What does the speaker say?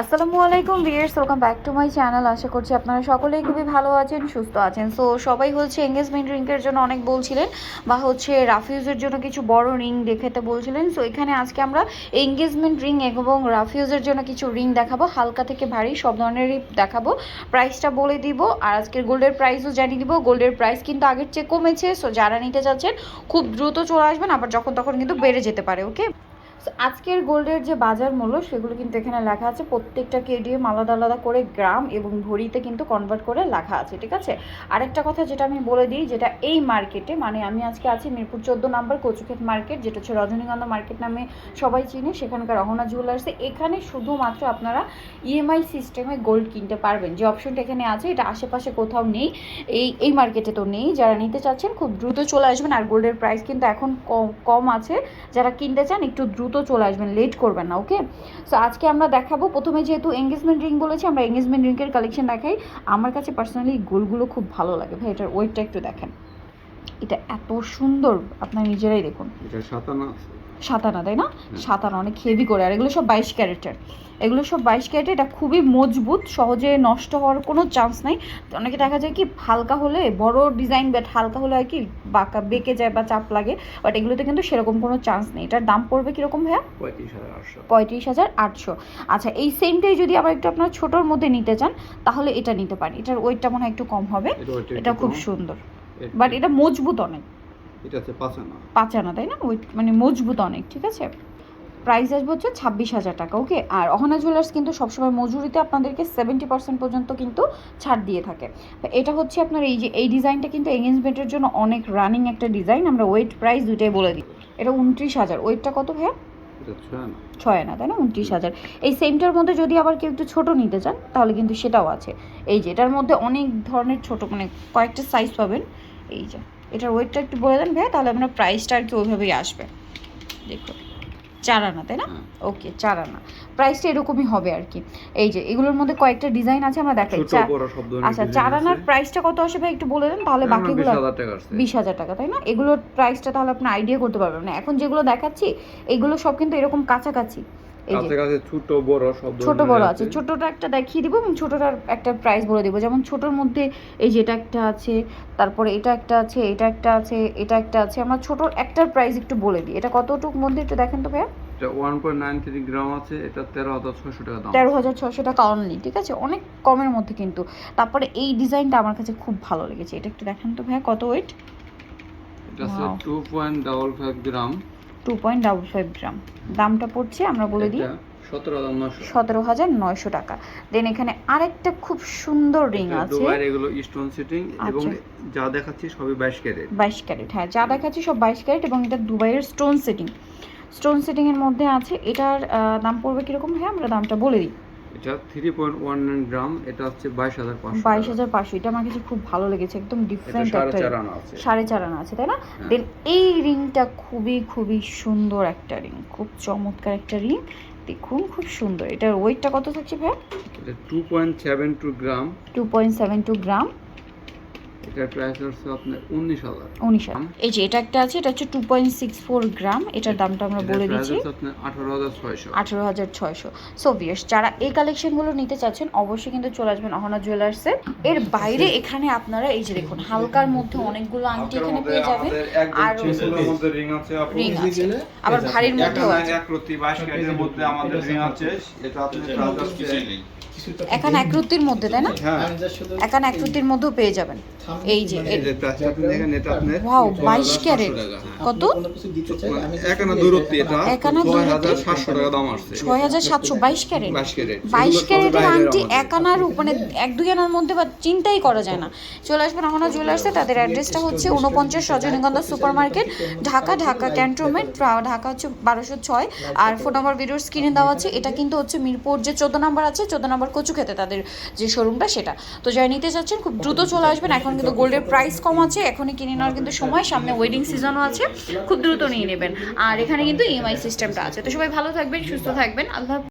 আসসালামু আলাইকুম viewers welcome back to my channel আশা করছি আপনারা সকলেই খুবই ভালো আছেন, সুস্থ আছেন। সো সবাই হচ্ছে এঙ্গেজমেন্ট রিংয়ের জন্য অনেক বলছিলেন, বা হচ্ছে রাফিউজের জন্য কিছু বড় রিং দেখাতে বলছিলেন। সো এখানে আজকে আমরা এঙ্গেজমেন্ট রিং এবং রাফিউজের জন্য কিছু রিং দেখাবো। হালকা থেকে ভারী, সব ধরনেরই দেখাবো। প্রাইসটা বলে দিব, আর আজকের গোল্ডের প্রাইসও জানিয়ে দিব। গোল্ডের প্রাইস কিন্তু আগের চেয়ে কমেছে সো যারা নিতে চাচ্ছেন, খুব দ্রুত চলে আসবেন, আবার যখন তখন কিন্তু বেড়ে যেতে পারে ওকে আজকের গোল্ডের যে বাজার মূল্য, সেগুলো কিন্তু এখানে লেখা আছে। প্রত্যেকটা কেডিএম আলাদা আলাদা করে গ্রাম এবং ভরিতে কিন্তু কনভার্ট করে লেখা আছে, ঠিক আছে? আরেকটা কথা যেটা আমি বলে দিই, যেটা এই মার্কেটে মানে আমি আজকে আছি মিরপুর চোদ্দ নাম্বার কচুক্ষেত মার্কেট যেটা হচ্ছে রজনীগন্ধা মার্কেট নামে সবাই চিনে, সেখানকার রহনা জুয়েলার্সে এখানে শুধুমাত্র আপনারা ইএমআই সিস্টেমে গোল্ড কিনতে পারবেন। যে অপশনটা এখানে আছে, এটা আশেপাশে কোথাও নেই। এই এই মার্কেটে তো নেই। যারা নিতে চাচ্ছেন, খুব দ্রুত চলে আসবেন। আর গোল্ডের প্রাইস কিন্তু এখন কম কম আছে। যারা কিনতে চান, একটু দ্রুত চলে আসবেন লেট করবেন না ওকে সো আজকে আমরা দেখাবো, প্রথমে যেহেতু এঙ্গেজমেন্ট রিং বলেছি, আমরা এঙ্গেজমেন্ট রিংয়ের কালেকশন দেখাই। আমার কাছে পার্সোনালি গোলগুলো খুব ভালো লাগে। ভাই, এটার ওয়েটটা একটু দেখেন। এটা এত সুন্দর আপনার নিজেরাই দেখুন। এটা সাতানা সাতানা তাই না? সাতানা অনেক হেভি করে আর এগুলো সব বাইশ ক্যারেটের। এগুলো সব বাইশ ক্যারেটে এটা খুবই মজবুত সহজে নষ্ট হওয়ার কোনো চান্স নাই। অনেকে দেখা যায় কি হালকা হলে বড় ডিজাইন বাট হালকা হলে হয় কি বাঁকা বেঁকে যায় বা চাপ লাগে বাট এগুলোতে কিন্তু সেরকম কোনো চান্স নেই। এটার দাম পড়বে কীরকম ভাইয়া? পঁয়ত্রিশ হাজার আটশো। পঁয়ত্রিশ হাজার আটশো। আচ্ছা এই সেমটাই যদি আবার একটু আপনার ছোটোর মধ্যে নিতে চান তাহলে এটা নিতে পারেন। এটার ওয়েটটা মনে হয় একটু কম হবে। এটা খুব সুন্দর। বাট এটা মজবুত অনেক। এটা হচ্ছে পাঁচানা তাই না? ওয়েট মানে মজবুত অনেক ঠিক আছে? প্রাইস আসবে হচ্ছে ছাব্বিশ হাজার টাকা ওকে আর অহনা জুয়েলার্স কিন্তু সবসময় মজুরিতে আপনাদেরকে সেভেন্টি পার্সেন্ট পর্যন্ত কিন্তু ছাড় দিয়ে থাকে। এটা হচ্ছে আপনার এই যে এই ডিজাইনটা কিন্তু এঙ্গেজমেন্টের জন্য অনেক রানিং একটা ডিজাইন। আমরা ওয়েট প্রাইস দুইটাই বলে দিই। এটা উনত্রিশ হাজার। ওয়েটটা কত ভাইয়া? ছয় না আনা তাই না? উনত্রিশ হাজার। এই সেমটার মধ্যে যদি আবার কেউ একটু ছোটো নিতে চান তাহলে কিন্তু সেটাও আছে। এই যে এটার মধ্যে অনেক ধরনের ছোট মানে কয়েকটা সাইজ পাবেন। এই যে এটার ওয়েটটা একটু বলে দেন ভাই তাহলে আপনার প্রাইসটা আর কি ওইভাবেই আসবে। দেখুন চার আনা তাই না? হ্যাঁ। ওকে চার আনা। প্রাইসটা এরকমই হবে আর কি। এই যে এগুলোর মধ্যে কয়েকটা ডিজাইন আছে আমরা দেখাই। আচ্ছা চার আনার প্রাইসটা কত আসে ভাই একটু বলে দেন? তাহলে বাকিগুলো 20,000 টাকা আসছে। বিশ হাজার টাকা তাই না? এগুলোর প্রাইসটা তাহলে আপনি আইডিয়া করতে পারবেন। না এখন যেগুলো দেখাচ্ছি এগুলো সব কিন্তু এরকম কাছাকাছি। কাছে কাছে ছোট বড় সব ছোট বড় আছে। ছোটটা একটা দেখিয়ে দিব এবং ছোটটার একটা প্রাইস বলে দিব। যেমন ছোটর মধ্যে এই যে এটা একটা আছে তারপরে এটা একটা আছে এটা একটা আছে এটা একটা আছে। আমরা ছোটর একটার প্রাইস একটু বলে দিই। এটা কতটুক মধ্যে একটু দেখেন তো ভাইয়া? এটা 1.93 গ্রাম আছে। এটা 13600 টাকা দাম। তেরো হাজার ছশো টাকা অনলি ঠিক আছে? অনেক কমের মধ্যে কিন্তু। তারপরে এই ডিজাইনটা আমার কাছে খুব ভালো লেগেছে। এটা একটু দেখেন তো ভাইয়া কত ওয়েট এটা আছে Wow. 2.55 gram two point double five gram. দামটা পড়ছে আমরা বলে দিই 17900 সতেরো হাজার নয়শো টাকা। দেন এখানে আরেকটা খুব সুন্দর রিং আছে। এগুলো স্টোন সিটিং এবং আচ্ছা। যা দেখাচ্ছি সবই 22 ক্যারেট। বাইশ ক্যারেট হ্যাঁ যা দেখাচ্ছি সব বাইশ ক্যারেট এবং এটা দুবাইয়ের স্টোন সেটিং স্টোন সেটিংয়ের মধ্যে আছে এটার দাম পড়বে কীরকম হ্যাঁ আমরা দামটা বলে দিই। এটা 3.19 গ্রাম এটা হচ্ছে 22500 বাইশ হাজার পাঁচশো এটা আমার কাছে খুব ভালো লেগেছে একদম ডিফারেন্ট সাড়ে একটা চার ring। আনা আছে। সাড়ে চার আনা আছে তাই না? হ্যাঁ। দেন এই রিংটা খুবই খুবই সুন্দর একটা রিং খুব চমৎকার একটা রিং। দেখুন খুব সুন্দর। এটার ওয়েটটা কত থাকছে ভাই এটা 2.72 gram two point seven two gram এটার প্রাইস হচ্ছে আপনার 19000 উনিশ হাজার। এই যে এটা একটা আছে এটা হচ্ছে two point six four gram এটার দামটা আমরা বলে দিচ্ছি। আপনার আঠারো হাজার ছয়শো। আঠেরো হাজার ছয়শো। সো ভিয়ার্স যারা এই কালেকশনগুলো নিতে চাচ্ছেন অবশ্যই কিন্তু চলে আসবেন অহনা জুয়েলার্সে এর বাইরে এখানে আপনারা এই যে দেখুন হালকার মধ্যে অনেকগুলো আংটি এখানে পেয়ে যাবেন। আর রিং আছে রিং আছে। আবার ভারীর মধ্যেও এখানে আছে। এক ক্যারেটের মধ্যে আমাদের রিং আছে। এটা আপনার প্রাইস হচ্ছে এখানে একরত্তির মধ্যে তাই না? হ্যাঁ। এখানে একরত্তির মধ্যেও পেয়ে যাবেন। এই যে আপনার ওয়াও বাইশ ক্যারেট। কত? মানে এক আনা দুই রত্তি এটা এক আনা দুই ছয় রত্তি? হাজার সাতশো টাকা দাম আসছে। ছয় হাজার সাতশো বাইশ ক্যারেট। বাইশ ক্যারেট। বাইশ এগুলো সবই ক্যারেটের বাইরের আংটি আমাদের। এক আনার মানে এক দুই আনার মধ্যে বা চিন্তাই করা যায় না। চলে আসবেন আমার জুয়েলার্সে তাদের অ্যাড্রেসটা হচ্ছে উনপঞ্চাশ Rajanigandha super market Dhaka Dhaka cantonment Dhaka হচ্ছে বারোশো ছয়। আর ফোন নাম্বার ভিডিওর স্ক্রিনে দেওয়া আছে। এটা কিন্তু হচ্ছে মিরপুর যে চোদ্দ নাম্বার আছে চোদ্দ নাম্বার কচু খেতে তাদের যে শোরুমটা সেটা। তো যারা নিতে চাচ্ছেন খুব দ্রুত চলে আসবেন। এখন কিন্তু গোল্ডের প্রাইস কম আছে এখনই কিনে নেওয়ার কিন্তু সময়। সামনে ওয়েডিং সিজনও আছে খুব দ্রুত নিয়ে নেবেন। আর এখানে কিন্তু ইএমআই সিস্টেমটা আছে। তো সবাই ভালো থাকবেন সুস্থ থাকবেন। আল্লাহ।